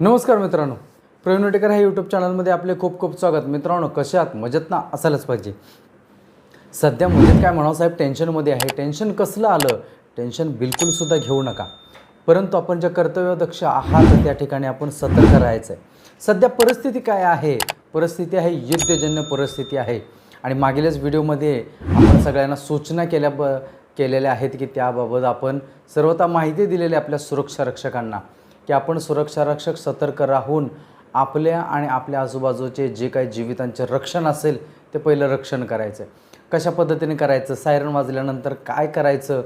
नमस्कार मित्रांनो. प्रवीण वटेकर ह्या यूट्यूब चॅनलमध्ये आपले खूप खूप स्वागत. मित्रांनो कसे आहात? मजेत ना? असायलाच पाहिजे. सध्या मजेत काय म्हणावं साहेब? टेन्शनमध्ये आहे. टेन्शन कसलं आलं? टेन्शन बिलकुलसुद्धा घेऊ नका. परंतु आपण ज्या कर्तव्यदक्ष आहात त्या ठिकाणी आपण सतर्क राहायचं आहे सध्या परिस्थिती काय आहे? परिस्थिती आहे युद्धजन्य परिस्थिती आहे. आणि मागीलच व्हिडिओमध्ये आपण सगळ्यांना सूचना केल्या ब केलेल्या आहेत की त्याबाबत आपण सर्वता माहिती दिलेली आहे आपल्या सुरक्षा रक्षकांना. की आपण सुरक्षारक्षक सतर्क राहून आपल्या आणि आपल्या आजूबाजूचे जे काही जीवितांचे रक्षण असेल ते पहिलं रक्षण करायचं. कशा पद्धतीने करायचं? सायरन वाजल्यानंतर काय करायचं?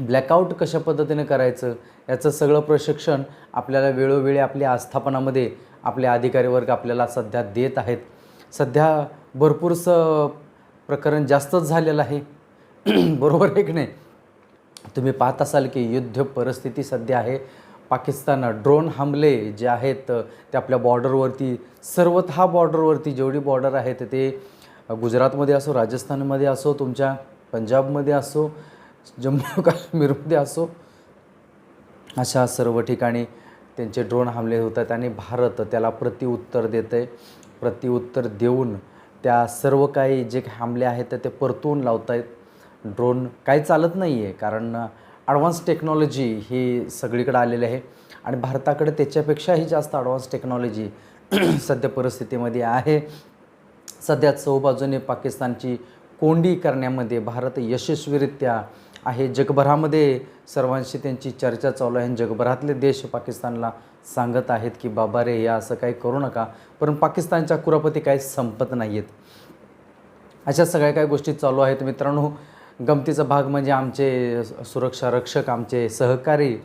ब्लॅकआउट कशा पद्धतीने करायचं? याचं सगळं प्रशिक्षण आपल्याला वेळोवेळी आपल्या आस्थापनामध्ये आपले अधिकारी वर्ग आपल्याला सध्या देत आहेत. सध्या भरपूरसं प्रकरण जास्तच झालेलं आहे. बरोबर आहे की नाही? तुम्ही पाहत असाल की युद्ध परिस्थिती सध्या आहे. पाकिस्तान ड्रोन हमले जे आहेत ते आपल्या बॉर्डरवरती सर्वतः बॉर्डरवरती जेवढी बॉर्डर आहेत ते गुजरातमध्ये असो राजस्थानमध्ये असो तुमच्या पंजाबमध्ये असो जम्मू काश्मीरमध्ये असो अशा सर्व ठिकाणी त्यांचे ड्रोन हमले होतात आणि भारत त्याला प्रतिउत्तर देतं आहे प्रतिउत्तर देऊन त्या सर्व काही जे हमले आहेत ते ते परतवून लावत आहेत ड्रोन काही चालत नाही आहे कारण ॲडव्हान्स टेक्नॉलॉजी ही सगळीकडे आलेली आहे. आणि भारताकडे त्याच्यापेक्षाही जास्त ॲडव्हान्स टेक्नॉलॉजी सध्या परिस्थितीमध्ये आहे. सध्या चौबाजूने पाकिस्तानची कोंडी करण्यामध्ये भारत यशस्वीरित्या आहे. जगभरामध्ये सर्वांशी त्यांची चर्चा चालू आहे आणि जगभरातले देश पाकिस्तानला सांगत आहेत की बाबा रे या असं काही करू नका. पण पाकिस्तानच्या कुरापती काही संपत नाही आहेत अशा सगळ्या काही गोष्टी चालू आहेत मित्रांनो. गमतीचा भाग म्हणजे आमचे सुरक्षा रक्षक आमचे सहकारी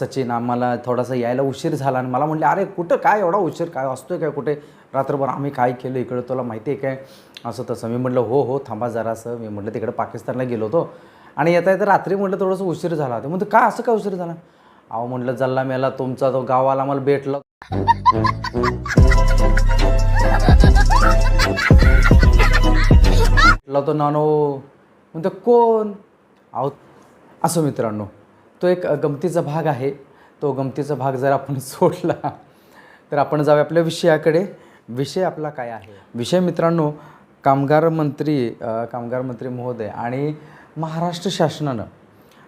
सचिन आम्हाला थोडासा यायला उशीर झाला आणि मला म्हणले अरे कुठं? काय एवढा उशीर? काय असतोय काय कुठे? रात्रभर आम्ही काय केलं? इकडं तुला माहिती आहे काय? असं तसं. मी म्हटलं हो हो थांबा जरासं मी म्हटलं तिकडे पाकिस्तानला गेलो होतो. आणि येता येता रात्री म्हटलं थोडंसं उशीर झाला होता. म्हणतो का असं काय उशीर झाला? अहो म्हटलं जल्ला मेला तुमचा तो गावाला मला भेटलं. तो नानो. म्हणतो कोण? आहो असो मित्रांनो तो एक गमतीचा भाग आहे. तो गमतीचा भाग जर आपण सोडला तर आपण जाऊया आपल्या विषयाकडे. विषय आपला काय आहे? विषय मित्रांनो कामगार मंत्री कामगार मंत्री महोदय आणि महाराष्ट्र शासनानं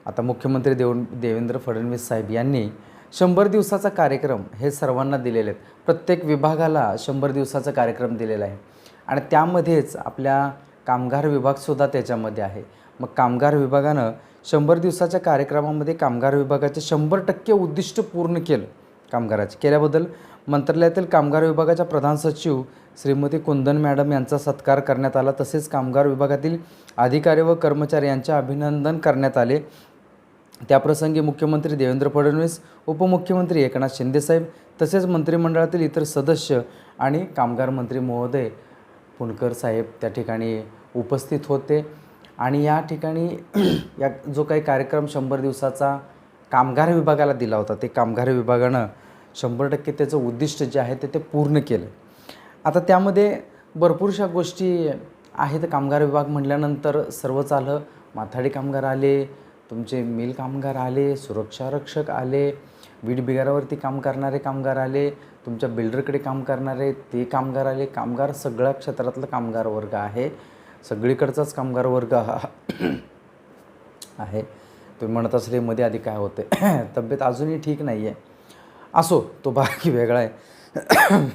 आता मुख्यमंत्री देव देवेंद्र फडणवीस साहेब यांनी शंभर दिवसाचा कार्यक्रम हे सर्वांना दिलेले आहेत. प्रत्येक विभागाला शंभर दिवसाचा कार्यक्रम दिलेला आहे. आणि त्यामध्येच आपल्या कामगार विभागसुद्धा त्याच्यामध्ये आहे. मग कामगार विभागानं शंभर दिवसाच्या कार्यक्रमामध्ये कामगार विभागाचे शंभर टक्के उद्दिष्ट पूर्ण केलं कामगाराचे. केल्याबद्दल मंत्रालयातील कामगार विभागाच्या प्रधान सचिव श्रीमती कुंदन मॅडम यांचा सत्कार करण्यात आला. तसेच कामगार विभागातील अधिकारी व कर्मचारी यांचे अभिनंदन करण्यात आले. त्याप्रसंगी मुख्यमंत्री देवेंद्र फडणवीस उपमुख्यमंत्री एकनाथ शिंदेसाहेब तसेच मंत्रिमंडळातील इतर सदस्य आणि कामगार मंत्री महोदय पुणकर साहेब त्या ठिकाणी उपस्थित होते. आणि या ठिकाणी या जो काही कार्यक्रम शंभर दिवसाचा कामगार विभागाला दिला होता ते कामगार विभागानं शंभर टक्के त्याचं उद्दिष्ट जे आहे ते ते पूर्ण केलं. आता त्यामध्ये भरपूरशा गोष्टी आहेत. कामगार विभाग म्हटल्यानंतर सर्वच आलं. माथाडी कामगार आले तुमचे मिल कामगार आले सुरक्षा रक्षक आले वीट बिगारावरती काम करणारे कामगार आले तुमच्या बिल्डरकडे काम करणारे ते कामगार आले. कामगार सगळ्या क्षेत्रातलं कामगार वर्ग आहे. सगळीकडचाच कामगार वर्ग हा आहे. तुम्ही म्हणत असले मध्ये आधी काय होते तब्येत अजूनही ठीक नाही आहे असो तो बाकी वेगळा आहे.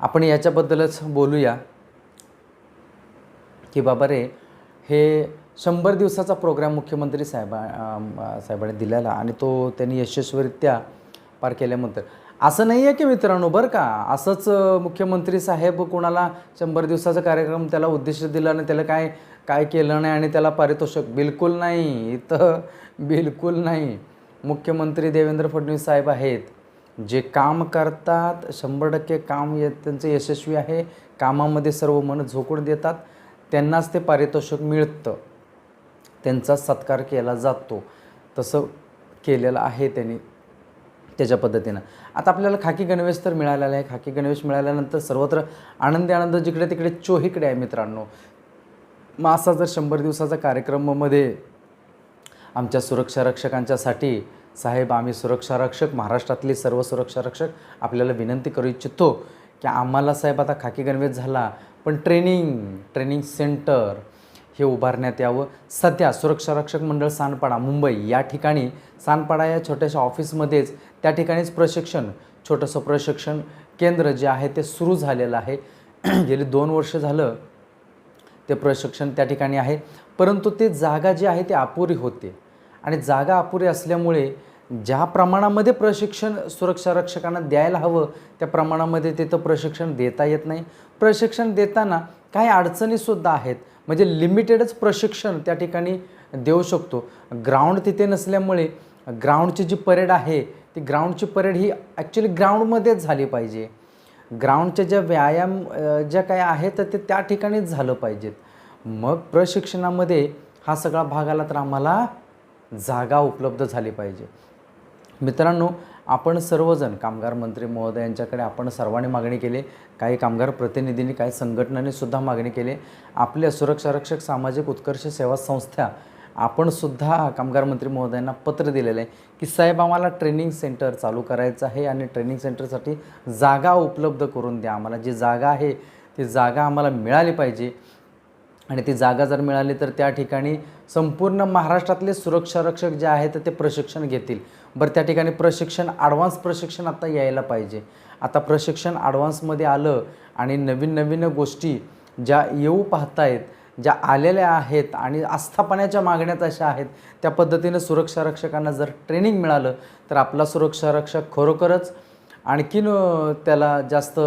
आपण याच्याबद्दलच बोलूया की बाबा रे हे शंभर दिवसाचा प्रोग्राम मुख्यमंत्री साहेबा साहेबाने साहेबांनी दिलेला आणि तो त्यांनी यशस्वीरित्या पार केल्यानंतर. असं नाही आहे की मित्रांनो बरं का असंच मुख्यमंत्री साहेब कोणाला शंभर दिवसाचा कार्यक्रम त्याला उद्देश दिला आणि त्याला काय काय केलं नाही आणि त्याला पारितोषिक बिलकुल नाही. इथं बिलकुल नाही. मुख्यमंत्री देवेंद्र फडणवीस साहेब आहेत. जे काम करतात शंभर टक्के काम ये त्यांचं यशस्वी आहे. कामामध्ये सर्व मन झोकून देतात. त्यांनाच ते पारितोषिक मिळतं. त्यांचा सत्कार केला जातो. तसं केलेलं आहे त्यांनी. त्याच्या पद्धतीनं. आता आपल्याला खाकी गणवेश तर मिळालेला आहे. खाकी गणवेश मिळाल्यानंतर सर्वत्र आनंदी आनंद जिकडे तिकडे चोहीकडे आहे मित्रांनो. मग असा जर शंभर दिवसाचा कार्यक्रमामध्ये आमच्या सुरक्षा रक्षकांच्यासाठी साहेब आम्ही सुरक्षा रक्षक महाराष्ट्रातले सर्व सुरक्षा रक्षक आपल्याला विनंती करू इच्छितो की आम्हाला साहेब आता खाकी गणवेश झाला. पण ट्रेनिंग ट्रेनिंग सेंटर हे उभारण्यात यावं. सध्या सुरक्षा रक्षक मंडळ सानपाडा मुंबई या ठिकाणी सानपाडा या छोट्याशा ऑफिसमध्येच त्या ठिकाणीच प्रशिक्षण छोटंसं प्रशिक्षण केंद्र जे आहे ते सुरू झालेलं आहे. गेली दोन वर्ष झालं ते प्रशिक्षण त्या ठिकाणी आहे. परंतु ते जागा जी आहे ती अपुरी होते. आणि जागा अपुरी असल्यामुळे ज्या प्रमाणामध्ये प्रशिक्षण सुरक्षा रक्षकांना द्यायला हवं त्या प्रमाणामध्ये तिथं प्रशिक्षण देता येत नाही. प्रशिक्षण देताना काही अडचणीसुद्धा आहेत. म्हणजे लिमिटेडच प्रशिक्षण त्या ठिकाणी देऊ शकतो. ग्राउंड तिथे नसल्यामुळे ग्राउंडची जी परेड आहे ती ग्राउंडची परेड ही ॲक्च्युली ग्राउंडमध्येच झाली पाहिजे. ग्राउंडच्या ज्या व्यायाम ज्या काय आहेत तर ते त्या ठिकाणीच झालं पाहिजेत. मग प्रशिक्षणामध्ये हा सगळा भाग आला तर आम्हाला जागा उपलब्ध झाली पाहिजे. मित्रांनो आपण सर्वजण कामगार मंत्री महोदयांच्याकडे आपण सर्वांनी मागणी केली काही कामगार प्रतिनिधींनी काही संघटनांनी सुद्धा मागणी केली. आपल्या सुरक्षा रक्षक सामाजिक उत्कर्ष सेवा संस्था आपण सुद्धा कामगार मंत्री महोदयांना पत्र दिलेलं आहे की साहेब आम्हाला ट्रेनिंग सेंटर चालू करायचं आहे आणि ट्रेनिंग सेंटरसाठी जागा उपलब्ध करून द्या. आम्हाला जी जागा आहे ती जागा आम्हाला मिळाली पाहिजे. आणि ती जागा जर मिळाली तर त्या ठिकाणी संपूर्ण महाराष्ट्रातले सुरक्षा रक्षक जे आहेत ते प्रशिक्षण घेतील. बरं त्या ठिकाणी प्रशिक्षण ॲडव्हान्स प्रशिक्षण आता यायला पाहिजे. आता प्रशिक्षण ॲडव्हान्समध्ये आलं आणि नवीन नवीन गोष्टी ज्या येऊ पाहतायत ज्या आलेल्या आहेत आणि आस्थापनाच्या मागण्यात अशा आहेत त्या पद्धतीनं सुरक्षा रक्षकांना जर ट्रेनिंग मिळालं तर आपला सुरक्षा रक्षक खरोखरच आणखीन त्याला जास्त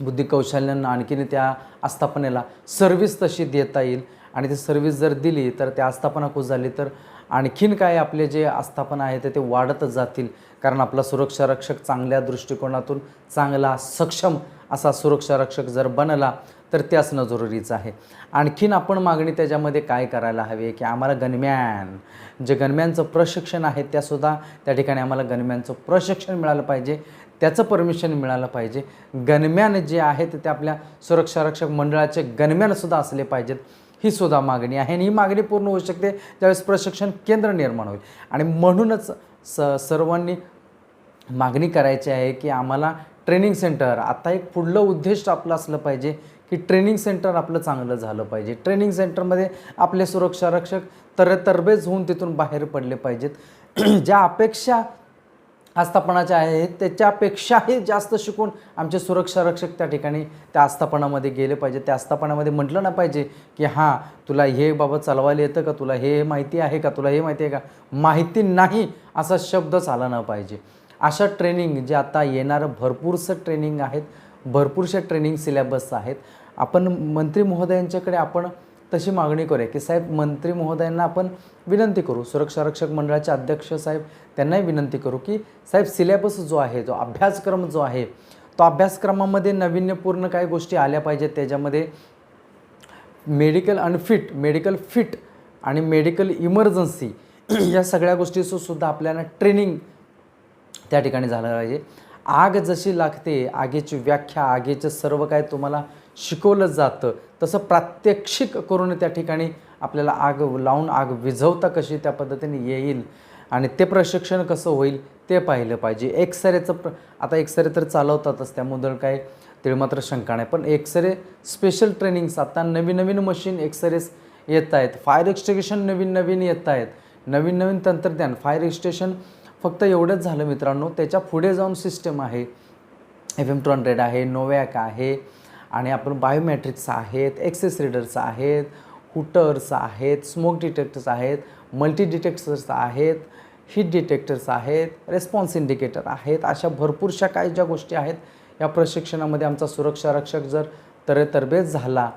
बुद्धी कौशल्यानं आणखीन त्या आस्थापनेला सर्व्हिस तशी देता येईल. आणि ती सर्व्हिस जर दिली तर त्या आस्थापना खुश झाली तर आणखीन काय आपले जे आस्थापन आहे ते वाढतच जातील. कारण आपला सुरक्षा रक्षक चांगल्या दृष्टिकोनातून चांगला सक्षम असा सुरक्षा रक्षक जर बनला तर ते असणं जरुरीचं आहे. आणखीन आपण मागणी त्याच्यामध्ये काय करायला हवी की आम्हाला गनमॅन जे गनम्यांचं प्रशिक्षण आहे त्यासुद्धा त्या ठिकाणी आम्हाला गनम्यांचं प्रशिक्षण मिळालं पाहिजे त्याचं परमिशन मिळालं पाहिजे. गनम्यान जे आहेत ते आपल्या सुरक्षा रक्षक मंडळाचे गनम्यानसुद्धा असले पाहिजेत. ही सुद्धा मागणी आहे. आणि ही मागणी पूर्ण होऊ शकते त्यावेळेस प्रशिक्षण केंद्र निर्माण होईल. आणि म्हणूनच स सर्वांनी मागणी करायची आहे की आम्हाला ट्रेनिंग सेंटर आता एक पुढलं उद्दिष्ट आपलं असलं पाहिजे की ट्रेनिंग सेंटर आपलं चांगलं झालं पाहिजे. ट्रेनिंग सेंटरमध्ये आपले सुरक्षा रक्षक तर तरबेज होऊन तिथून बाहेर पडले पाहिजेत. ज्या अपेक्षा आस्थापनाच्या आहेत. त्याच्यापेक्षाही जास्त शिकून आमचे सुरक्षा रक्षक त्या ठिकाणी त्या आस्थापनामध्ये गेले पाहिजे. त्या आस्थापनामध्ये म्हटलं ना पाहिजे की हां तुला हे बाबा चालवायला येतं का? तुला हे माहिती आहे का? तुला हे माहिती आहे का? माहिती नाही असा शब्दच आला न पाहिजे. अशा ट्रेनिंग जे आता येणारं भरपूरसं ट्रेनिंग आहेत भरपूरशा ट्रेनिंग सिलेबस आहेत. आपण मंत्री महोदयांच्याकडे आपण तशी मागणी करूया की साहेब मंत्री महोदयांना आपण विनंती करू सुरक्षा रक्षक मंडळाचे अध्यक्ष साहेब त्यांनाही विनंती करू की साहेब सिलेबस जो आहे जो अभ्यासक्रम जो आहे तो अभ्यासक्रमामध्ये नाविन्यपूर्ण काही गोष्टी आल्या पाहिजेत. त्याच्यामध्ये मेडिकल अनफिट मेडिकल फिट आणि मेडिकल इमर्जन्सी या सगळ्या गोष्टीचं सुद्धा आपल्याला ट्रेनिंग त्या ठिकाणी झालं पाहिजे. आग जशी लागते आगीची व्याख्या आगीचं सर्व काय तुम्हाला शिकवलं जातं. तसं प्रात्यक्षिक करून त्या ठिकाणी आपल्याला आग लावून आग विझवता कशी त्या पद्धतीने येईल आणि ते प्रशिक्षण कसं होईल ते पाहिलं पाहिजे. एक्सरेचं प्र आता एक्सरे तर चालवतातच त्यामुळे काय ते मात्र शंका नाही. पण एक्सरे स्पेशल ट्रेनिंग्स आता नवीन नवीन मशीन एक्सरेस येत आहेत. फायर एक्स्टेशन नवीन नवीन येत आहेत. नवीन नवीन तंत्रज्ञान फायर एक्स्टेशन फक्त एवढंच झालं मित्रांनो. त्याच्या पुढे जाऊन सिस्टम आहे. एफ एम टू हंड्रेड आहे नोवॅक आहे आणि आपण बायोमॅट्रिक्स आहेत एक्सेस रीडर्स आहेत हुटर्स आहेत स्मोक डिटेक्टर्स आहेत मल्टी डिटेक्टर्स आहेत हीट डिटेक्टर्स आहेत रेस्पॉन्स इंडिकेटर आहेत अशा भरपूरशा काही ज्या गोष्टी आहेत या प्रशिक्षणामध्ये आमचा सुरक्षा रक्षक जर तर झाला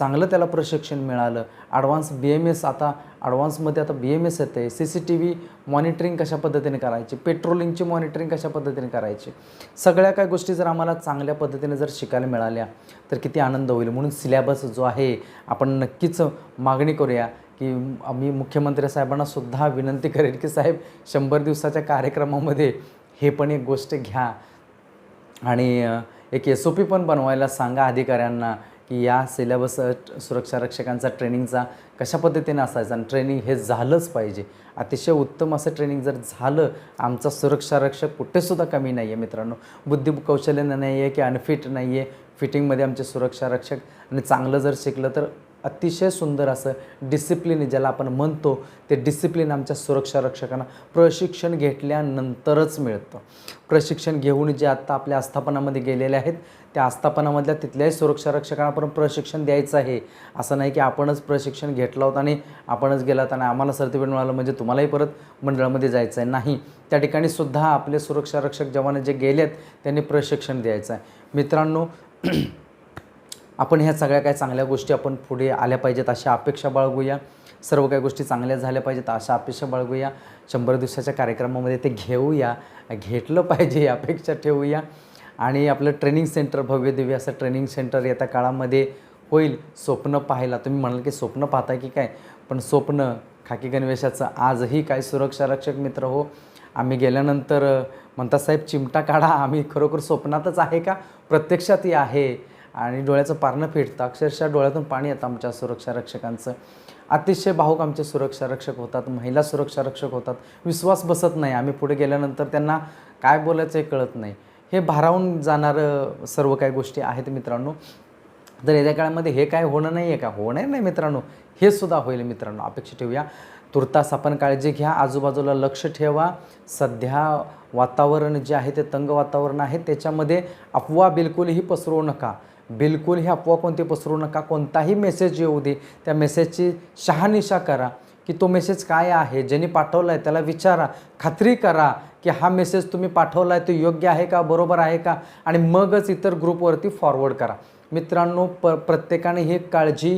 चांगलं त्याला प्रशिक्षण मिळालं. ॲडव्हान्स बी एम एस आता ॲडव्हान्समध्ये आता बी एम एस येते C C T V monitoring कशा पद्धतीने करायची? पेट्रोलिंगची मॉनिटरिंग कशा पद्धतीने करायची? सगळ्या काय गोष्टी जर आम्हाला चांगल्या पद्धतीने जर शिकायला मिळाल्या तर किती आनंद होईल. म्हणून सिलेबस जो आहे आपण नक्कीच मागणी करूया की आम्ही मुख्यमंत्री साहेबांना सुद्धा विनंती करेल की साहेब शंभर दिवसाच्या कार्यक्रमामध्ये हे पण एक गोष्ट घ्या. आणि एक एस ओ पी पण बनवायला सांगा अधिकाऱ्यांना. की या सिलेबस सुरक्षा रक्षकांचा ट्रेनिंगचा कशा पद्धतीने असायचा? आणि ट्रेनिंग हे झालंच पाहिजे. अतिशय उत्तम असं ट्रेनिंग जर झालं आमचा सुरक्षा रक्षक कुठेसुद्धा कमी नाही आहे मित्रांनो. बुद्धी कौशल्य नाही आहे की अनफिट नाही आहे फिटिंगमध्ये आमचे सुरक्षा रक्षक आणि चांगलं जर शिकलं तर अतिशय सुंदर असं डिसिप्लिन ज्याला आपण म्हणतो. ते डिसिप्लिन आमच्या सुरक्षा रक्षकांना प्रशिक्षण घेतल्यानंतरच मिळतं. प्रशिक्षण घेऊन जे आत्ता आपल्या आस्थापनामध्ये गेलेले आहेत त्या आस्थापनामधल्या तिथल्याही सुरक्षा रक्षकांना आपण प्रशिक्षण द्यायचं आहे. असं नाही की आपणच प्रशिक्षण घेतलं होतं आणि आपणच गेलात आणि आम्हाला सर्टिफिकेट मिळालं म्हणजे तुम्हालाही परत मंडळामध्ये जायचं आहे नाही त्या ठिकाणी सुद्धा आपले सुरक्षा रक्षक जवान जे गेलेत त्यांनी प्रशिक्षण द्यायचं आहे मित्रांनो आपण ह्या सगळ्या काही चांगल्या गोष्टी आपण पुढे आल्या पाहिजेत अशा अपेक्षा बाळगूया. सर्व काही गोष्टी चांगल्या झाल्या पाहिजेत अशा अपेक्षा बाळगूया. शंभर दिवसाच्या कार्यक्रमामध्ये ते घेऊया. घेतलं पाहिजे ही अपेक्षा ठेवूया. आणि आपलं ट्रेनिंग सेंटर भव्य दिव्य असं ट्रेनिंग सेंटर येत्या काळामध्ये होईल. स्वप्न पाहायला तुम्ही म्हणाल की स्वप्न पाहताय की काय? पण स्वप्न खाकी गणवेशाचं आजही काय सुरक्षा रक्षक मित्र हो आम्ही गेल्यानंतर म्हणतात साहेब चिमटा काढा आम्ही खरोखर स्वप्नातच आहे का? प्रत्यक्षातही आहे. आणि डोळ्याचं पारणं फेटतं अक्षरशः डोळ्यातून पाणी येतं आमच्या सुरक्षा रक्षकांचं. अतिशय भाऊक आमचे सुरक्षा रक्षक होतात महिला सुरक्षा रक्षक होतात. विश्वास बसत नाही. आम्ही पुढे गेल्यानंतर त्यांना काय बोलायचं हे कळत नाही. हे भारावून जाणारं सर्व काही गोष्टी आहेत मित्रांनो. तर येत्या काळामध्ये हे काय होणं नाही आहे का? होणार नाही मित्रांनो. हे सुद्धा होईल मित्रांनो. अपेक्षा ठेवूया. तुर्तास आपण काळजी घ्या. आजूबाजूला लक्ष ठेवा. सध्या वातावरण जे आहे ते तंग वातावरण आहे. त्याच्यामध्ये अफवा बिलकुलही पसरवू नका. बिलकुल ही अफवा कोणती पसरू नका कोणताही मेसेज येऊ दे त्या मेसेजची शहानिशा करा की तो मेसेज काय आहे ज्यांनी पाठवला आहे त्याला विचारा खात्री करा की हा मेसेज तुम्ही पाठवला आहे तो योग्य आहे का बरोबर आहे का? आणि मगच इतर ग्रुपवरती फॉरवर्ड करा. मित्रांनो प प्रत्येकाने ही काळजी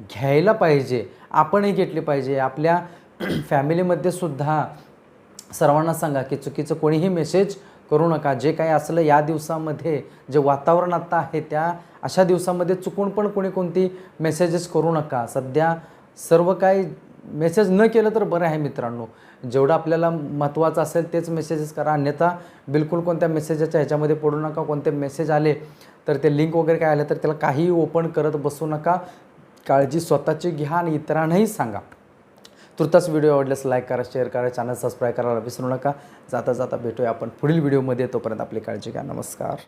घ्यायला पाहिजे आपणही घेतली पाहिजे. आपल्या फॅमिलीमध्ये सुद्धा सर्वांना सांगा की चुकीचं कोणीही मेसेज करू नका. जे काही असलं या दिवसामध्ये जे वातावरण आत्ता आहे त्या अशा दिवसामध्ये चुकून पण कोणी कोणती मेसेजेस करू नका. सध्या सर्व काही मेसेज न केलं तर बरं आहे मित्रांनो. जेवढं आपल्याला महत्त्वाचं असेल तेच मेसेजेस करा. अन्यथा बिलकुल कोणत्या मेसेजेच्या ह्याच्यामध्ये पडू नका. कोणते मेसेज आले तर ते लिंक वगैरे काय आलं तर त्याला काहीही ओपन करत बसू नका. काळजी स्वतःची घ्या आणि इतरांनाही सांगा. तुर्तास व्हिडिओ आवडल्यास लाईक करा शेअर करा चॅनल सबस्क्राईब करायला विसरू नका. जाता जाता भेटूया आपण पुढील व्हिडिओमध्ये तोपर्यंत आपली काळजी घ्या. नमस्कार.